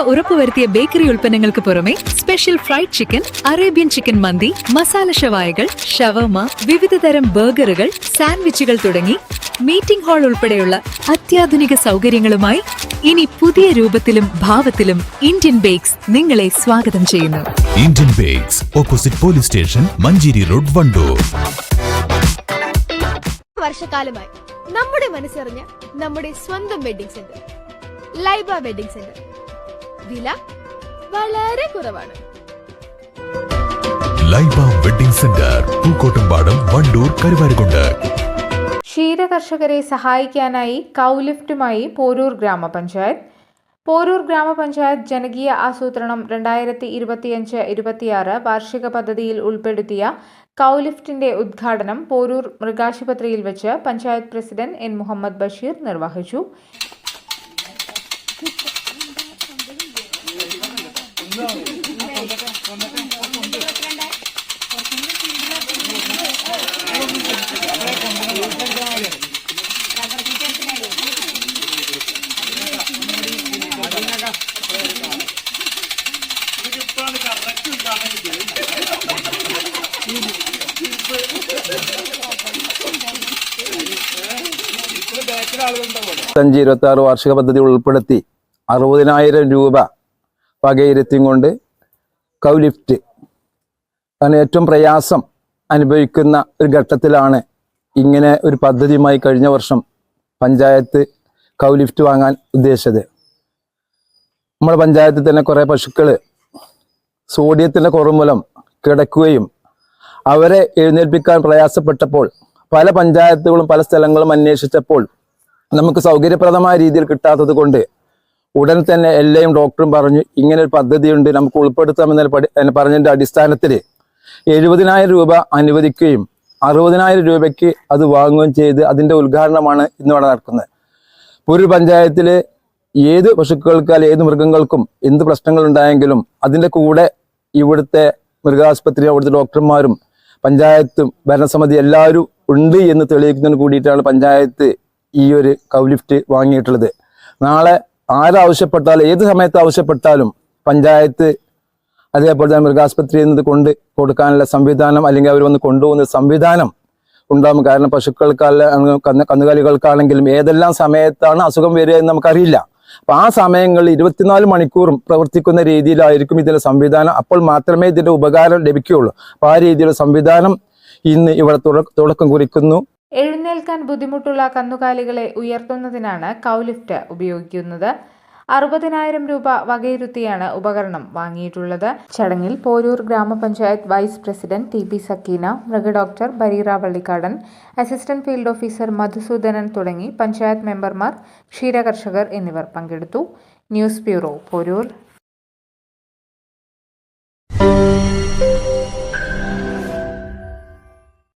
ഉറപ്പുവരുത്തിയ ബേക്കറി ഉൽപ്പന്നങ്ങൾക്ക് പുറമെ special fried chicken Arabian chicken മന്തി മസാല ഷവായകൾ ഷവർമ വിവിധ തരം ബർഗറുകൾ സാൻഡ്വിച്ചുകൾ തുടങ്ങി മീറ്റിംഗ് ഹാൾ ഉൾപ്പെടെയുള്ള അത്യാധുനിക സൗകര്യങ്ങളുമായി ഇനി പുതിയ രൂപത്തിലും ഭാവത്തിലും ഇന്ത്യൻ ബേക്സ് നിങ്ങളെ സ്വാഗതം ചെയ്യുന്നു. Indian bakes opposite police station Manjeri road Wandoor. വർഷക്കാലമായി നമ്മുടെ മനസ്സറിഞ്ഞ നമ്മുടെ സ്വന്തം wedding centre Laiba wedding centre. വില വളരെ കുറവാണ്. Laiba wedding centre Pookkottumpadam Wandoor Karuvarakundu. ക്ഷീരകർഷകരെ സഹായിക്കാനായി കൗലിഫ്റ്റുമായി പോരൂർ ഗ്രാമപഞ്ചായത്ത്. പോരൂർ ഗ്രാമപഞ്ചായത്ത് ജനകീയ ആസൂത്രണം രണ്ടായിരത്തി ഇരുപത്തിയഞ്ച് ഇരുപത്തിയാറ് വാർഷിക പദ്ധതിയിൽ ഉൾപ്പെടുത്തിയ കൗലിഫ്റ്റിന്റെ ഉദ്ഘാടനം പോരൂർ മൃഗാശുപത്രിയിൽ വെച്ച് പഞ്ചായത്ത് പ്രസിഡന്റ് എൻ മുഹമ്മദ് ബഷീർ നിർവഹിച്ചു. ഇരുപത്തി ആറ് വാർഷിക പദ്ധതി ഉൾപ്പെടുത്തി അറുപതിനായിരം രൂപ വകയിരുത്തിയും കൊണ്ട് കൗലിഫ്റ്റ് കാരണം ഏറ്റവും പ്രയാസം അനുഭവിക്കുന്ന ഒരു ഘട്ടത്തിലാണ് ഇങ്ങനെ ഒരു പദ്ധതിയുമായി കഴിഞ്ഞ വർഷം പഞ്ചായത്ത് കൗലിഫ്റ്റ് വാങ്ങാൻ ഉദ്ദേശിച്ചത്. നമ്മുടെ പഞ്ചായത്തിൽ തന്നെ കുറേ പശുക്കൾ സോഡിയത്തിന്റെ കുറവ് മൂലം കിടക്കുകയും അവരെ എഴുന്നേൽപ്പിക്കാൻ പ്രയാസപ്പെട്ടപ്പോൾ പല പഞ്ചായത്തുകളും പല സ്ഥലങ്ങളും അന്വേഷിച്ചപ്പോൾ നമുക്ക് സൗകര്യപ്രദമായ രീതിയിൽ കിട്ടാത്തത് കൊണ്ട് ഉടൻ തന്നെ എല്ലാം ഡോക്ടറും പറഞ്ഞു ഇങ്ങനെ ഒരു പദ്ധതിയുണ്ട് നമുക്ക് ഉൾപ്പെടുത്താമെന്ന് പറഞ്ഞതിന്റെ അടിസ്ഥാനത്തിൽ എഴുപതിനായിരം രൂപ അനുവദിക്കുകയും അറുപതിനായിരം രൂപയ്ക്ക് അത് വാങ്ങുകയും ചെയ്ത് അതിന്റെ ഉദ്ഘാടനമാണ് ഇന്നിവിടെ നടക്കുന്നത്. ഒരു പഞ്ചായത്തിൽ ഏത് പശുക്കൾക്കാൽ ഏത് മൃഗങ്ങൾക്കും എന്ത് പ്രശ്നങ്ങൾ ഉണ്ടായെങ്കിലും അതിന്റെ കൂടെ ഇവിടുത്തെ മൃഗാസ്പത്രി അവിടുത്തെ ഡോക്ടർമാരും പഞ്ചായത്തും ഭരണസമിതി എല്ലാവരും ഉണ്ട് എന്ന് തെളിയിക്കുന്നതിന് കൂടിയിട്ടാണ് പഞ്ചായത്ത് ഈ ഒരു കൗലിഫ്റ്റ് വാങ്ങിയിട്ടുള്ളത്. നാളെ ആരാവശ്യപ്പെട്ടാലും ഏത് സമയത്ത് ആവശ്യപ്പെട്ടാലും പഞ്ചായത്ത് അതേപോലെ തന്നെ മൃഗാസ്പത്രി എന്നത് കൊണ്ട് കൊടുക്കാനുള്ള സംവിധാനം അല്ലെങ്കിൽ അവർ വന്ന് കൊണ്ടുപോകുന്ന സംവിധാനം ഉണ്ടാകും. കാരണം പശുക്കൾക്കല്ല കന്ന് കന്നുകാലികൾക്കാണെങ്കിലും ഏതെല്ലാം സമയത്താണ് അസുഖം വരിക എന്ന് നമുക്കറിയില്ല. അപ്പൊ ആ സമയങ്ങളിൽ ഇരുപത്തിനാല് മണിക്കൂറും പ്രവർത്തിക്കുന്ന രീതിയിലായിരിക്കും ഇതിന്റെ സംവിധാനം. അപ്പോൾ മാത്രമേ ഇതിന്റെ ഉപകാരം ലഭിക്കുകയുള്ളൂ. അപ്പൊ ആ രീതിയിലുള്ള സംവിധാനം ഇന്ന് ഇവിടെ തുട- തുടക്കം കുറിക്കുന്നു. എഴുന്നേൽക്കാൻ ബുദ്ധിമുട്ടുള്ള കന്നുകാലികളെ ഉയർത്തുന്നതിനാണ് കൗലിഫ്റ്റ് ഉപയോഗിക്കുന്നത്. അറുപതിനായിരം രൂപ വകയിരുത്തിയാണ് ഉപകരണം വാങ്ങിയിട്ടുള്ളത്. ചടങ്ങിൽ പോരൂർ ഗ്രാമപഞ്ചായത്ത് vice president T P Sakkeena മൃഗഡോക്ടർ Bareera Vallikkadan assistant field officer Madhusoodanan തുടങ്ങി പഞ്ചായത്ത് മെമ്പർമാർ ക്ഷീരകർഷകർ എന്നിവർ പങ്കെടുത്തു. News bureau Poroor.